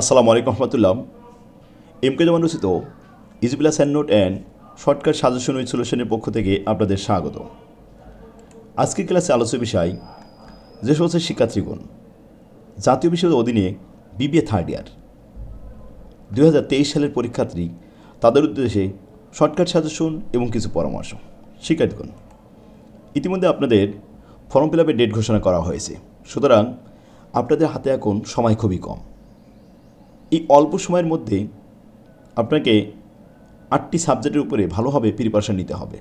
আসসালামু আলাইকুম রহমতুল্লাহ। এমকে জমান রচিত hand note and shortcut suggestion with সলিউশনের পক্ষ থেকে আপনাদের স্বাগত। আজকের ক্লাসে আলোচ্য বিষয়, যে সমস্ত শিক্ষার্থীগণ জাতীয় বিশ্ববিদ্যালয়ের অধীনে বিবিএ থার্ড ইয়ার দু হাজার তেইশ সালের পরীক্ষার্থী, তাদের উদ্দেশ্যে শর্টকাট সাজেশন এবং কিছু পরামর্শ। শিক্ষার্থীগণ, ইতিমধ্যে আপনাদের ফর্ম ফিল আপের ডেট ঘোষণা করা হয়েছে। সুতরাং আপনাদের হাতে এখন সময় খুবই কম। এই অল্প সময়ের মধ্যে আপনাকে আটটি সাবজেক্টের উপরে ভালোভাবে প্রিপারেশন নিতে হবে।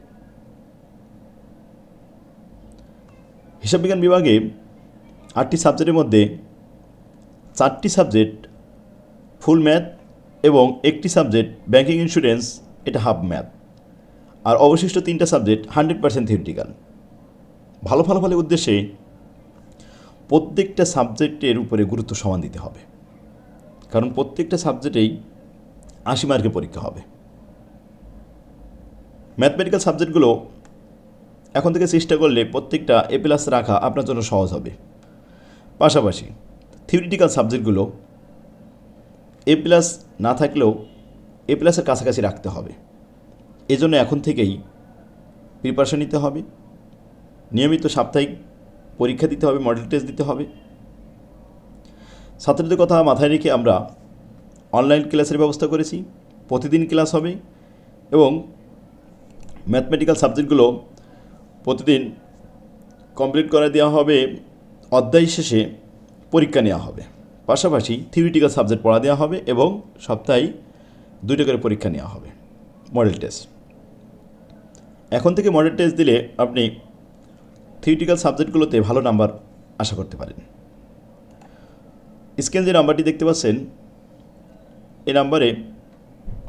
হিসাব বিজ্ঞান বিভাগে আটটি সাবজেক্টের মধ্যে চারটি সাবজেক্ট ফুল ম্যাথ এবং একটি সাবজেক্ট ব্যাংকিং ইন্স্যুরেন্স এটা হাফ ম্যাথ আর অবশিষ্ট তিনটা সাবজেক্ট হান্ড্রেড পার্সেন্ট থিওরিটিক্যাল ভালো ফলাফলের উদ্দেশ্যে প্রত্যেকটা সাবজেক্টের উপরে গুরুত্ব সমান দিতে হবে। কারণ প্রত্যেকটা সাবজেক্টেই আশি মার্কের পরীক্ষা হবে। ম্যাথমেটিক্যাল সাবজেক্টগুলো এখন থেকে চেষ্টা করলে প্রত্যেকটা এ প্লাস রাখা আপনার জন্য সহজ হবে। পাশাপাশি থিওরিটিক্যাল সাবজেক্টগুলো এ প্লাস না থাকলেও এ প্লাসের কাছাকাছি রাখতে হবে। এজন্য এখন থেকেই প্রিপারেশন নিতে হবে। নিয়মিত সাপ্তাহিক পরীক্ষা দিতে হবে মডেল টেস্ট দিতে হবে। ছাত্রদের কথা মাথায় রেখে আমরা অনলাইন ক্লাসের ব্যবস্থা করেছি, প্রতিদিন ক্লাস হবে এবং ম্যাথমেটিক্যাল সাবজেক্টগুলো প্রতিদিন কমপ্লিট করে দেওয়া হবে, অধ্যায় শেষে পরীক্ষা নেওয়া হবে। পাশাপাশি থিওরিটিক্যাল সাবজেক্ট পড়া দেওয়া হবে এবং সপ্তাহে দুইটা করে পরীক্ষা নেওয়া হবে মডেল টেস্ট এখন থেকে মডেল টেস্ট দিলে আপনি থিওরিটিক্যাল সাবজেক্টগুলোতে ভালো নাম্বার আশা করতে পারেন। স্ক্রিন যে নাম্বারটি দেখতে পাচ্ছেন, এই নাম্বারে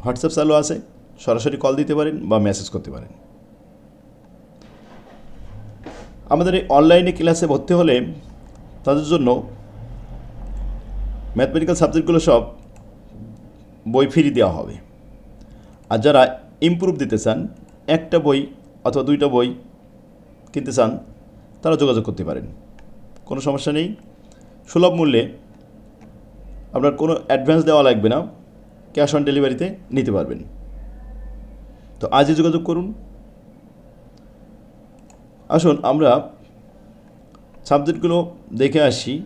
হোয়াটসঅ্যাপ চালু আছে, সরাসরি কল দিতে পারেন বা মেসেজ করতে পারেন। আমাদের এই অনলাইনে ক্লাসে ভর্তি হলে তাদের জন্য ম্যাথমেটিক্যাল সাবজেক্টগুলো সব বই ফ্রি দেওয়া হবে। আর যারা ইমপ্রুভ দিতে চান, একটা বই অথবা দুইটা বই কিনতে চান, তারা যোগাযোগ করতে পারেন। কোনো সমস্যা নেই। সুলভ মূল্যে আপনার কোনো অ্যাডভান্স দেওয়া লাগবে না ক্যাশ অন ডেলিভারিতে নিতে পারবেন। তো আজই যোগাযোগ করুন। আসুন, আমরা সাবজেক্টগুলো দেখে আসি।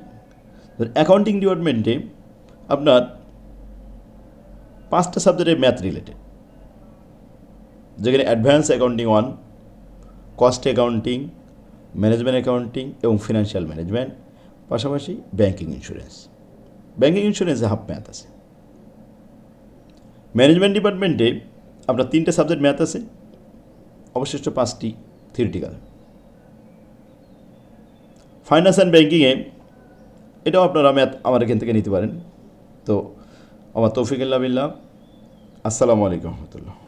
অ্যাকাউন্টিং ডিপার্টমেন্টে আপনার পাঁচটা সাবজেক্টের ম্যাথ রিলেটেড যেখানে advance accounting one cost accounting management accounting এবং ফিনান্সিয়াল ম্যানেজমেন্ট পাশাপাশি ব্যাঙ্কিং ইন্স্যুরেন্স ব্যাংকিং ইন্স্যুরেন্সে হাফ ম্যাথ আছে। ম্যানেজমেন্ট ডিপার্টমেন্টে আপনার তিনটে সাবজেক্ট ম্যাথ আছে, অবশিষ্ট পাঁচটি থিওরিটিক্যাল ফাইন্যান্স অ্যান্ড ব্যাঙ্কিংয়ে এটাও আপনারা ম্যাথ আমার এখান থেকে নিতে পারেন। তো, আমার তৌফিক বিল্লাহ। আসসালামু আলাইকুম রহমতুল্লাহ।